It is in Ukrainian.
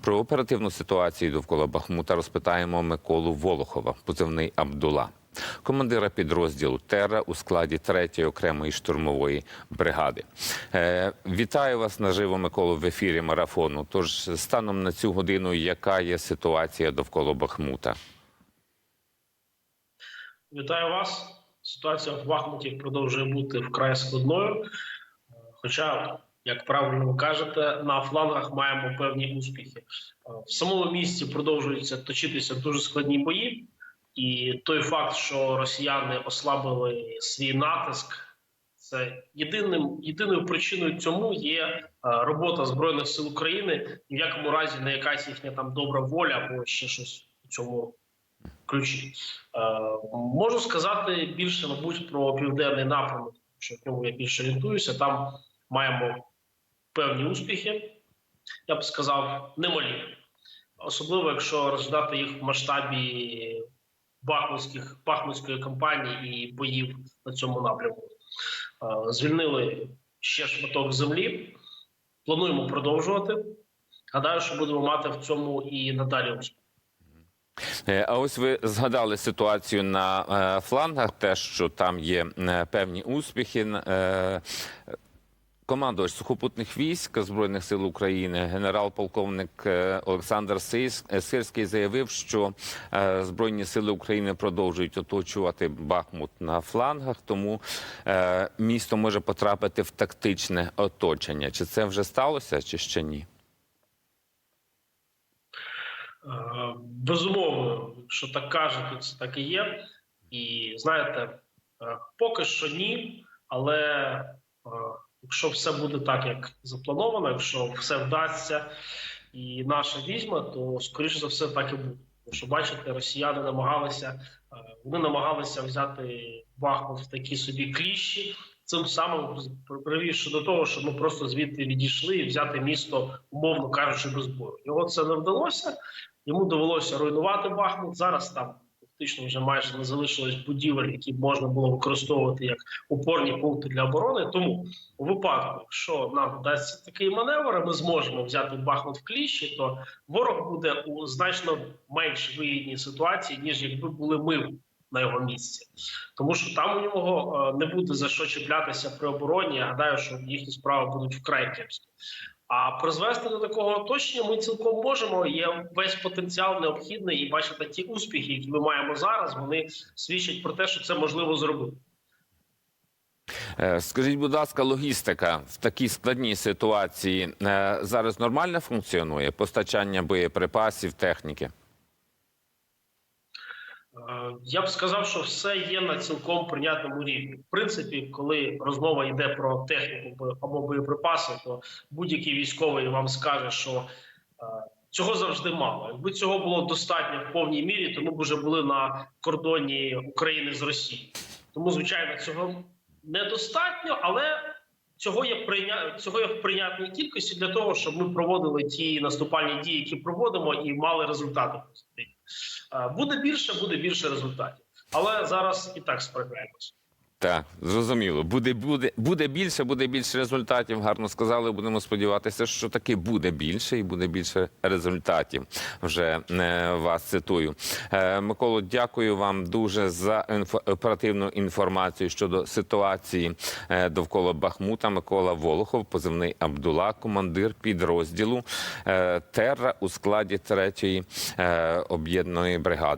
Про оперативну ситуацію довкола Бахмута розпитаємо Миколу Волохова, позивний Абдула, командира підрозділу Терра у складі 3-ї окремої штурмової бригади. Е, вітаю вас наживо, Миколу, в ефірі марафону. Тож станом на цю годину, яка є ситуація довкола Бахмута? Вітаю вас. Ситуація в Бахмуті продовжує бути вкрай складною. Хоча, як правильно ви кажете, на флангах маємо певні успіхи. В самому місті продовжуються точитися дуже складні бої, і той факт, що росіяни ослабили свій натиск, це єдиним єдиною причиною цьому є е, робота збройних сил України, і в якому разі не якась їхня там добра воля або ще щось у цьому ключі. Е, можу сказати більше, мабуть, про південний напрямок, що в ньому я більше орієнтуюся. Там маємо певні успіхи, я б сказав, немалі. Особливо, якщо розглядати їх в масштабі бахмутських бахмутської кампанії і боїв на цьому напрямку. Звільнили ще шматок землі. Плануємо продовжувати. Гадаю, що будемо мати в цьому і надалі успіх. Е, А ось ви згадали ситуацію на е, флангах, те, що там є е, певні успіхи. Командувач сухопутних військ Збройних сил України, генерал-полковник е, Олександр е, Сирський заявив, що е, Збройні сили України продовжують оточувати Бахмут на флангах, тому місто може потрапити в тактичне оточення. Чи це вже сталося, чи ще ні? Безумовно, якщо так кажуть, це так і є. І знаєте, поки що ні, але якщо все буде так, як заплановано, якщо все вдасться і наша візьме, то скоріше за все так і буде. Тому що бачите, росіяни намагалися, е, вони намагалися взяти Бахмут в такі собі кліщі. Цим самим привівши до того, щоб ми просто звідти відійшли і взяти місто, умовно кажучи, без бою. Його це не вдалося. Йому довелося руйнувати Бахмут. Зараз там фактично вже майже не залишилось будівель, які можна було використовувати як опорні пункти для оборони. Тому у випадку, якщо нам вдасться такий маневр, ми зможемо взяти Бахмут в кліщі, то ворог буде у значно менш вигідній ситуації, ніж якби були ми на його місці, тому що там у нього е, не буде за що чіплятися при обороні. Я гадаю, що їхні справи будуть вкрай кепські. А призвести до такого оточення ми цілком можемо. Є весь потенціал необхідний, і бачите, ті успіхи, які ми маємо зараз, вони свідчать про те, що це можливо зробити. Е, Скажіть, будь ласка, логістика в такій складній ситуації е, зараз нормально функціонує постачання боєприпасів, техніки? Е, Я б сказав, що все є на цілком прийнятному рівні. В принципі, коли розмова йде про техніку бо- або боєприпаси, то будь-який військовий вам скаже, що е, цього завжди мало. Якби цього було достатньо в повній мірі, то ми б вже були на кордоні України з Росією. Тому, звичайно, цього недостатньо, але цього є прийня... цього є в прийнятній кількості для того, щоб ми проводили ті наступальні дії, які проводимо, і мали результати Буде більше, буде більше результатів. Але зараз і так справляємося. Так, зрозуміло. Буде, буде, буде більше, буде більше результатів. Гарно сказали. Будемо сподіватися, що таки буде більше і буде більше результатів. Вже е, вас цитую. Е, Миколо, дякую вам дуже за інфо- оперативну інформацію щодо ситуації е, довкола Бахмута. Микола Волохов, позивний Абдула, командир підрозділу е, Терра у складі 3-ї е, об'єднаної бригади.